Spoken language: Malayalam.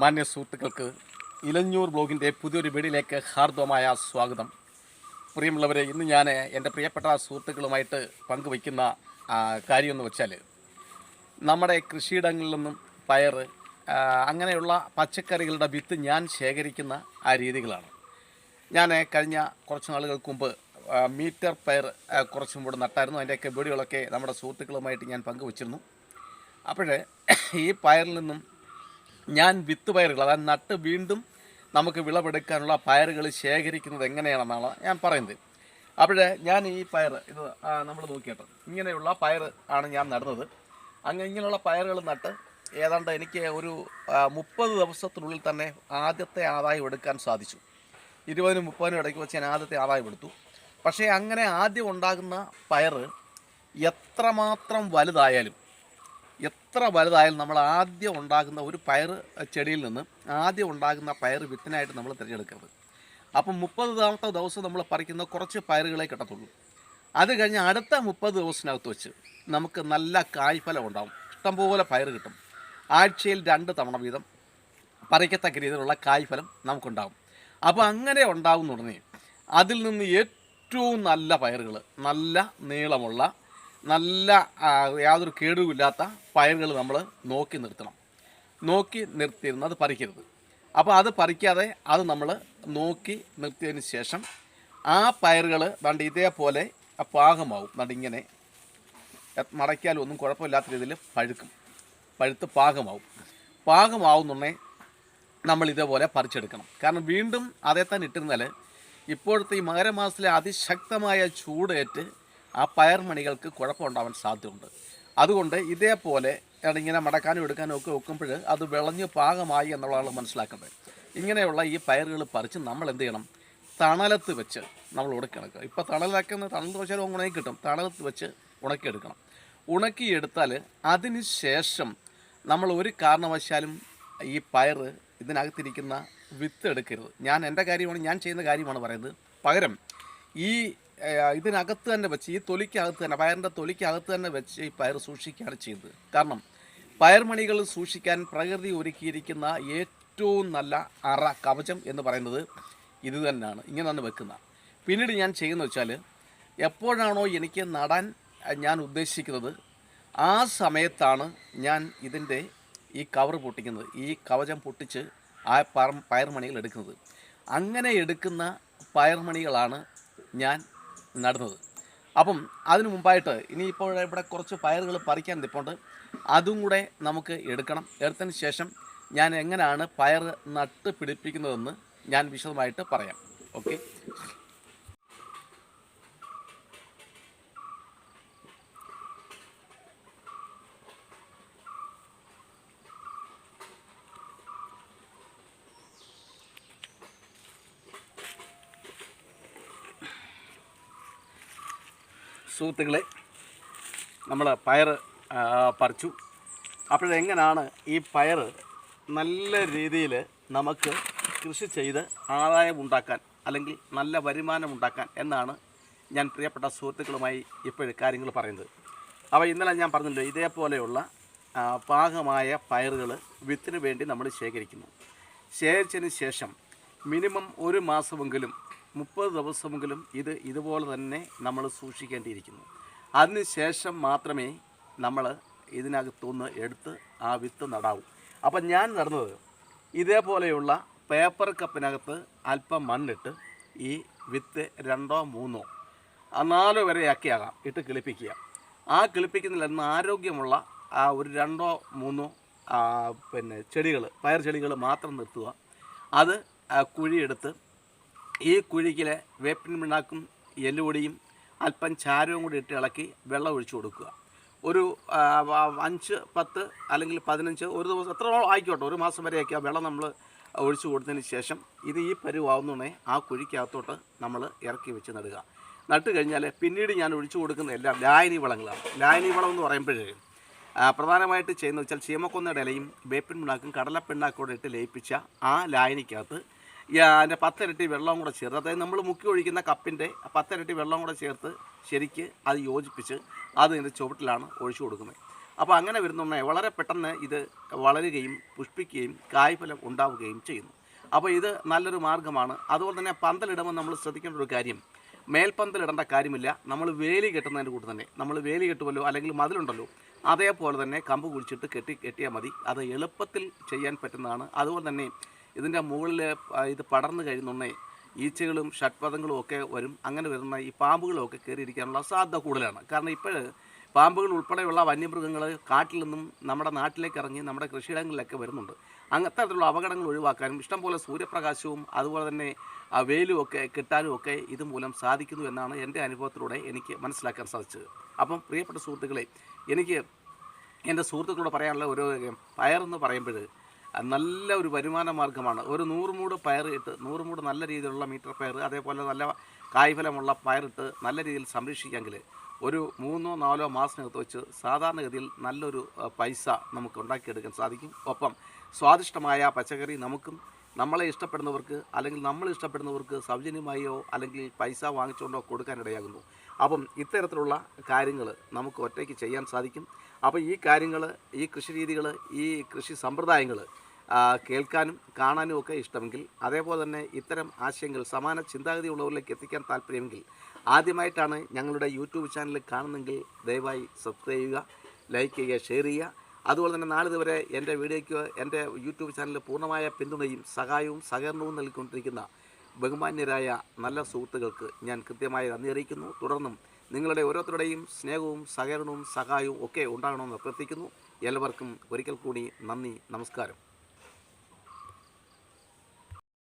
മാന്യ സുഹൃത്തുക്കൾക്ക് ഇലഞ്ഞൂർ ബ്ലോഗിന്റെ പുതിയൊരു വീടിലേക്ക് ഹാർദവമായ സ്വാഗതം. പ്രിയമുള്ളവരെ ഇന്ന് ഞാൻ എന്റെ പ്രിയപ്പെട്ട സുഹൃത്തുക്കളുമായിട്ട് പങ്കുവയ്ക്കുന്ന കാര്യമെന്ന് വെച്ചാൽ നമ്മുടെ കൃഷിയിടങ്ങളിൽ നിന്നും പയർ അങ്ങനെയുള്ള പച്ചക്കറികളുടെ വിത്ത് ഞാൻ ശേഖരിക്കുന്ന ആ രീതികളാണ്. ഞാൻ കഴിഞ്ഞ കുറച്ച് നാളുകൾക്ക് മുമ്പ് മീറ്റർ പയർ കുറച്ചും കൂടെ നട്ടായിരുന്നു. അതിന്റെയൊക്കെ വീഡിയോകളൊക്കെ നമ്മുടെ സുഹൃത്തുക്കളുമായിട്ട് ഞാൻ പങ്കുവച്ചിരുന്നു. അപ്പോഴേ ഈ പയറിൽ നിന്നും ഞാൻ വിത്ത് പയറുകൾ അതായത് നട്ട് വീണ്ടും നമുക്ക് വിളവെടുക്കാനുള്ള പയറുകൾ ശേഖരിക്കുന്നത് എങ്ങനെയാണെന്നാണ് ഞാൻ പറയുന്നത്. അപ്പോൾ ഞാൻ ഈ പയർ ഇത് നമ്മൾ നോക്കിയിട്ട്. ഇങ്ങനെയുള്ള പയർ ആണ് ഞാൻ നടുന്നത്. അങ്ങനെ ഇങ്ങനെയുള്ള പയറുകൾ നട്ട് ഏതാണ്ട് എനിക്ക് ഒരു മുപ്പത് ദിവസത്തിനുള്ളിൽ തന്നെ ആദ്യത്തെ ആദായം എടുക്കാൻ സാധിച്ചു. ഇരുപതിനും മുപ്പതിനും ഇടയ്ക്ക് വെച്ച് ഞാൻ ആദ്യത്തെ ആദായം എടുത്തു. പക്ഷേ അങ്ങനെ ആദ്യം ഉണ്ടാകുന്ന പയർ എത്രമാത്രം വലുതായാലും എത്ര വലുതായാലും നമ്മൾ ആദ്യം ഉണ്ടാകുന്ന ഒരു പയർ ചെടിയിൽ നിന്ന് ആദ്യം ഉണ്ടാകുന്ന പയർ വിത്തിനായിട്ട് നമ്മൾ തിരഞ്ഞെടുക്കരുത്. അപ്പം മുപ്പതാമത്തെ ദിവസം നമ്മൾ പറിക്കുന്ന കുറച്ച് പയറുകളെ കിട്ടത്തുള്ളൂ. അത് കഴിഞ്ഞ് അടുത്ത മുപ്പത് ദിവസത്തിനകത്ത് വെച്ച് നമുക്ക് നല്ല കായ്ഫലം ഉണ്ടാവും. ഇഷ്ടംപോലെ പയർ കിട്ടും. ആഴ്ചയിൽ രണ്ട് തവണ വീതം പറിക്കത്തക്ക രീതിയിലുള്ള കായ്ഫലം നമുക്കുണ്ടാകും അപ്പോൾ അങ്ങനെ ഉണ്ടാകുന്ന ഉടനെ അതിൽ നിന്ന് ഏറ്റവും നല്ല പയറുകൾ നല്ല നീളമുള്ള നല്ല യാതൊരു കേടുമില്ലാത്ത പയറുകൾ നമ്മൾ നോക്കി നിർത്തണം. നോക്കി നിർത്തിയിരുന്ന അത് പറിക്കരുത്. അപ്പോൾ അത് പറിക്കാതെ അത് നമ്മൾ നോക്കി നിർത്തിയതിന് ശേഷം ആ പയറുകൾ ദണ്ട് ഇതേപോലെ പാകമാവും. ദണ്ട് ഇങ്ങനെ എ- മടക്കിയാലും ഒന്നും കുഴപ്പമില്ലാത്ത രീതിയിൽ പഴുക്കും. പഴുത്ത് പാകമാവും. പാകമാവുന്നുണ്ടേ നമ്മൾ ഇതേപോലെ പറിച്ചെടുക്കണം. കാരണം വീണ്ടും അതേ തന്നെ ഇട്ടിരുന്നാൽ ഇപ്പോഴത്തെ ഈ മകരമാസത്തിലെ അതിശക്തമായ ചൂടേറ്റ് ആ പയർ മണികൾക്ക് കുഴപ്പമുണ്ടാവാൻ സാധ്യതയുണ്ട്. അതുകൊണ്ട് ഇതേപോലെ ഇങ്ങനെ മടക്കാനും എടുക്കാനും ഒക്കെ വെക്കുമ്പോൾ അത് വിളഞ്ഞ് പാകമായി എന്നുള്ളതാണ് മനസ്സിലാക്കേണ്ടത്. ഇങ്ങനെയുള്ള ഈ പയറുകൾ പറിച്ച് നമ്മൾ എന്ത് ചെയ്യണം? തണലത്ത് വെച്ച് നമ്മൾ ഉണക്കിയെടുക്കുക ഇപ്പോൾ തണലാക്കുന്ന തണൽ വെച്ചാൽ ഉണങ്ങി കിട്ടും. തണലത്ത് വെച്ച് ഉണക്കിയെടുക്കണം ഉണക്കിയെടുത്താൽ അതിന് ശേഷം നമ്മൾ ഒരു കാരണവശാലും ഈ പയർ ഇതിനകത്തിരിക്കുന്ന വിത്ത് എടുക്കരുത്. ഞാൻ എന്റെ കാര്യമാണ് ഞാൻ ചെയ്യുന്ന കാര്യമാണ് പറയുന്നത്. പകരം ഈ ഇതിനകത്ത് തന്നെ വെച്ച് ഈ തൊലിക്കകത്ത് തന്നെ പയറിന്റെ തൊലിക്കകത്ത് തന്നെ വെച്ച് ഈ പയർ സൂക്ഷിക്കുകയാണ് ചെയ്യുന്നത് കാരണം പയർമണികൾ സൂക്ഷിക്കാൻ പ്രകൃതി ഒരുക്കിയിരിക്കുന്ന ഏറ്റവും നല്ല അറ കവചം എന്ന് പറയുന്നത് ഇത് തന്നെയാണ്. ഇങ്ങനെ തന്നെ വെക്കുന്ന. പിന്നീട് ഞാൻ ചെയ്യുന്നത് വെച്ചാൽ എപ്പോഴാണോ എനിക്ക് നടാൻ ഞാൻ ഉദ്ദേശിക്കുന്നത് ആ സമയത്താണ് ഞാൻ ഇതിന്റെ ഈ കവർ പൊട്ടിക്കുന്നത് ഈ കവചം പൊട്ടിച്ച് ആ പയർ പയർമണികൾ എടുക്കുന്നത്. അങ്ങനെ എടുക്കുന്ന പയർമണികളാണ് ഞാൻ നടുന്നത്. അപ്പം അതിനു മുമ്പായിട്ട് ഇനിയിപ്പോൾ ഇവിടെ കുറച്ച് പയറുകൾ പറിക്കാൻ നിൽപ്പുണ്ട് അതും കൂടെ നമുക്ക് എടുക്കണം. എടുത്തതിന് ശേഷം ഞാൻ എങ്ങനെയാണ് പയർ നട്ട് പിടിപ്പിക്കുന്നതെന്ന് ഞാൻ വിശദമായിട്ട് പറയാം. ഓക്കെ? സുഹൃത്തുക്കളെ നമ്മൾ പയർ പറിച്ചു. അപ്പോഴെങ്ങനെയാണ് ഈ പയർ നല്ല രീതിയിൽ നമുക്ക് കൃഷി ചെയ്ത് ആദായം ഉണ്ടാക്കാൻ അല്ലെങ്കിൽ നല്ല വരുമാനം ഉണ്ടാക്കാൻ എന്നാണ് ഞാൻ പ്രിയപ്പെട്ട സുഹൃത്തുക്കളുമായി ഇപ്പോഴും കാര്യങ്ങൾ പറയുന്നത്. അപ്പോൾ ഇന്നലെ ഞാൻ പറഞ്ഞല്ലോ ഇതേപോലെയുള്ള പാകമായ പയറുകൾ വിത്തിന് വേണ്ടി നമ്മൾ ശേഖരിക്കുന്നു. ശേഖരിച്ചതിന് ശേഷം മിനിമം ഒരു മാസമെങ്കിലും മുപ്പത് ദിവസമെങ്കിലും ഇത് ഇതുപോലെ തന്നെ നമ്മൾ സൂക്ഷിക്കേണ്ടിയിരിക്കുന്നു. അതിന് ശേഷം മാത്രമേ നമ്മൾ ഇതിനകത്തുനിന്ന് എടുത്ത് ആ വിത്ത് നടാവൂ. അപ്പം ഞാൻ നടന്നത് ഇതേപോലെയുള്ള പേപ്പർ കപ്പിനകത്ത് അല്പം മണ്ണിട്ട് ഈ വിത്ത് രണ്ടോ മൂന്നോ നാലോ വരെയാക്കിയാകാം ഇട്ട് കിളിപ്പിക്കുക. ആ കിളിപ്പിക്കുന്നതിൽ ആരോഗ്യമുള്ള ആ ഒരു രണ്ടോ മൂന്നോ പിന്നെ ചെടികൾ പയർ ചെടികൾ മാത്രം നിർത്തുക. അത് കുഴിയെടുത്ത് ഈ കുഴിക്കിലെ വേപ്പിൻ പിണ്ണാക്കും എല്ലുപൊടിയും അല്പം ചാരവും കൂടി ഇട്ട് ഇളക്കി വെള്ളം ഒഴിച്ചു കൊടുക്കുക. ഒരു അഞ്ച് പത്ത് അല്ലെങ്കിൽ പതിനഞ്ച് ഒരു ദിവസം എത്ര ആയിക്കോട്ടെ ഒരു മാസം വരെയൊക്കെ ആ വെള്ളം നമ്മൾ ഒഴിച്ചു കൊടുത്തതിന് ശേഷം ഇത് ഈ പരുവാവുന്നേ ആ കുഴിക്കകത്തോട്ട് നമ്മൾ ഇറക്കി വെച്ച് നടുക. നട്ട് കഴിഞ്ഞാൽ പിന്നീട് ഞാൻ ഒഴിച്ചു കൊടുക്കുന്ന എല്ലാം ലായനി വളങ്ങളാണ്. ലായനി വളം എന്ന് പറയുമ്പോഴേ പ്രധാനമായിട്ട് ചെയ്യുന്നത് വെച്ചാൽ ചീമക്കൊന്നയുടെ ഇലയും വേപ്പിൻ പിണ്ണാക്കും കടലപ്പിണ്ണാക്കോടെ ഇട്ട് ലയിപ്പിച്ച ആ ലായനിക്കകത്ത് അതിന്റെ പത്തിരട്ടി വെള്ളവും കൂടെ ചേർത്ത് അതായത് നമ്മൾ മുക്കി ഒഴിക്കുന്ന കപ്പിന്റെ പത്തിരട്ടി വെള്ളവും കൂടെ ചേർത്ത് ശരിക്ക് അത് യോജിപ്പിച്ച് അത് ഇതിന്റെ ചുവട്ടിലാണ് ഒഴിച്ചു കൊടുക്കുന്നത്. അപ്പോൾ അങ്ങനെ വരുന്ന വളരെ പെട്ടെന്ന് ഇത് വളരുകയും പുഷ്പിക്കുകയും കായ്ഫലം ഉണ്ടാവുകയും ചെയ്യുന്നു. അപ്പോൾ ഇത് നല്ലൊരു മാർഗമാണ് അതുപോലെ തന്നെ പന്തലിടുമ്പോൾ നമ്മൾ ശ്രദ്ധിക്കേണ്ട ഒരു കാര്യം മേൽപ്പന്തലിടേണ്ട കാര്യമില്ല. നമ്മൾ വേലി കെട്ടുന്നതിന്റെ കൂട്ട് തന്നെ നമ്മൾ വേലി കെട്ടുമല്ലോ അല്ലെങ്കിൽ മതിലുണ്ടല്ലോ അതേപോലെ തന്നെ കമ്പ് കുഴിച്ചിട്ട് കെട്ടി കെട്ടിയാൽ മതി. അത് എളുപ്പത്തിൽ ചെയ്യാൻ പറ്റുന്നതാണ്. അതുപോലെ തന്നെ ഇതിന്റെ മുകളിൽ ഇത് പടർന്നു കഴിയുന്നുണ്ടേ ഈച്ചകളും ഷഡ്പഥങ്ങളും ഒക്കെ വരും. അങ്ങനെ വരുന്ന ഈ പാമ്പുകളും ഒക്കെ കയറിയിരിക്കാനുള്ള സാധ്യത കൂടുതലാണ്. കാരണം ഇപ്പോൾ പാമ്പുകൾ ഉൾപ്പെടെയുള്ള വന്യമൃഗങ്ങൾ കാട്ടിൽ നിന്നും നമ്മുടെ നാട്ടിലേക്ക് ഇറങ്ങി നമ്മുടെ കൃഷിയിടങ്ങളിലൊക്കെ വരുന്നുണ്ട്. അങ്ങനത്തരത്തിലുള്ള അപകടങ്ങൾ ഒഴിവാക്കാനും ഇഷ്ടംപോലെ സൂര്യപ്രകാശവും അതുപോലെ തന്നെ വെയിലും ഒക്കെ കിട്ടാനും ഒക്കെ ഇതുമൂലം സാധിക്കുന്നു എന്നാണ് എന്റെ അനുഭവത്തിലൂടെ എനിക്ക് മനസ്സിലാക്കാൻ സാധിച്ചത്. അപ്പം പ്രിയപ്പെട്ട സുഹൃത്തുക്കളെ എനിക്ക് എന്റെ സുഹൃത്തുക്കളോട് പറയാനുള്ള ഒരു പയർ പയറെന്ന് പറയുമ്പോൾ നല്ല ഒരു വരുമാന മാർഗമാണ് ഒരു നൂറ് മൂട് പയർ ഇട്ട് നൂറ് മൂട് നല്ല രീതിയിലുള്ള മീറ്റർ പയർ അതേപോലെ നല്ല കായ്ഫലമുള്ള പയറിട്ട് നല്ല രീതിയിൽ സംരക്ഷിക്കാമെങ്കിൽ ഒരു മൂന്നോ നാലോ മാസത്തിനകത്ത് വെച്ച് സാധാരണഗതിയിൽ നല്ലൊരു പൈസ നമുക്ക് ഉണ്ടാക്കിയെടുക്കാൻ സാധിക്കും. ഒപ്പം സ്വാദിഷ്ടമായ പച്ചക്കറി നമുക്കും നമ്മളെ ഇഷ്ടപ്പെടുന്നവർക്ക് അല്ലെങ്കിൽ നമ്മൾ ഇഷ്ടപ്പെടുന്നവർക്ക് സൗജന്യമായോ അല്ലെങ്കിൽ പൈസ വാങ്ങിച്ചുകൊണ്ടോ കൊടുക്കാനിടയാകുന്നു അപ്പം ഇത്തരത്തിലുള്ള കാര്യങ്ങൾ നമുക്ക് ഒറ്റയ്ക്ക് ചെയ്യാൻ സാധിക്കും. അപ്പോൾ ഈ കാര്യങ്ങൾ ഈ കൃഷി രീതികൾ ഈ കൃഷി സമ്പ്രദായങ്ങൾ കേൾക്കാനും കാണാനും ഒക്കെ ഇഷ്ടമെങ്കിൽ അതേപോലെ തന്നെ ഇത്തരം ആശയങ്ങൾ സമാന ചിന്താഗതിയുള്ളവരിലേക്ക് എത്തിക്കാൻ താല്പര്യമെങ്കിൽ ആദ്യമായിട്ടാണ് ഞങ്ങളുടെ യൂട്യൂബ് ചാനൽ കാണുന്നെങ്കിൽ ദയവായി സബ്സ്ക്രൈബ് ചെയ്യുക ലൈക്ക് ചെയ്യുക ഷെയർ ചെയ്യുക. അതുപോലെ തന്നെ നാളിതുവരെ എന്റെ വീഡിയോയ്ക്ക് എന്റെ യൂട്യൂബ് ചാനലിൽ പൂർണമായ പിന്തുണയും സഹായവും സഹകരണവും നൽകിക്കൊണ്ടിരിക്കുന്ന ബഹുമാന്യരായ നല്ല സുഹൃത്തുക്കൾക്ക് ഞാൻ കൃത്യമായി നന്ദി അറിയിക്കുന്നു. തുടർന്നും നിങ്ങളുടെ ഓരോരുത്തരുടെയും സ്നേഹവും സഹകരണവും സഹായവും ഒക്കെ ഉണ്ടാകണമെന്ന് അഭ്യർത്ഥിക്കുന്നു. എല്ലാവർക്കും ഒരിക്കൽ കൂടി നന്ദി നമസ്കാരം.